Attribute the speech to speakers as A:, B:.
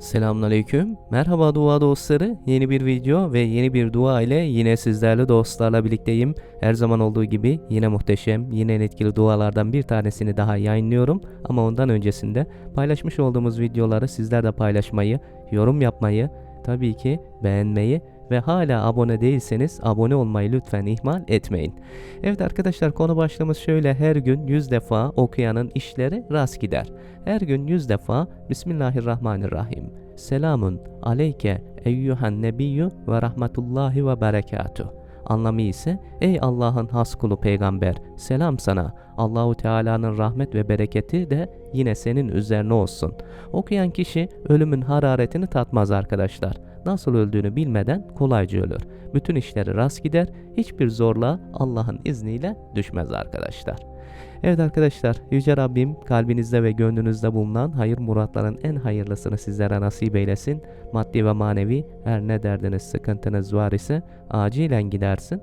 A: Selamünaleyküm. Merhaba dua dostları. Yeni bir video ve yeni bir dua ile yine sizlerle dostlarla birlikteyim. Her zaman olduğu gibi yine muhteşem, yine etkili dualardan bir tanesini daha yayınlıyorum. Ama ondan öncesinde paylaşmış olduğumuz videoları sizler de paylaşmayı, yorum yapmayı, tabii ki beğenmeyi ve hala abone değilseniz abone olmayı lütfen ihmal etmeyin. Evet arkadaşlar konu başlığımız şöyle her gün 100 defa okuyanın işleri rast gider. Her gün 100 defa Bismillahirrahmanirrahim. Selamun aleyke eyyühen nebiyyü ve rahmetullahi ve berekatuh. Anlamı ise ey Allah'ın has kulu peygamber selam sana. Allahu Teala'nın rahmet ve bereketi de yine senin üzerine olsun. Okuyan kişi ölümün hararetini tatmaz arkadaşlar. Nasıl öldüğünü bilmeden kolayca ölür. Bütün işleri rast gider, hiçbir zorluğa Allah'ın izniyle düşmez arkadaşlar. Evet arkadaşlar, Yüce Rabbim kalbinizde ve gönlünüzde bulunan hayır muratların en hayırlısını sizlere nasip eylesin. Maddi ve manevi her ne derdiniz, sıkıntınız var ise acilen gidersin.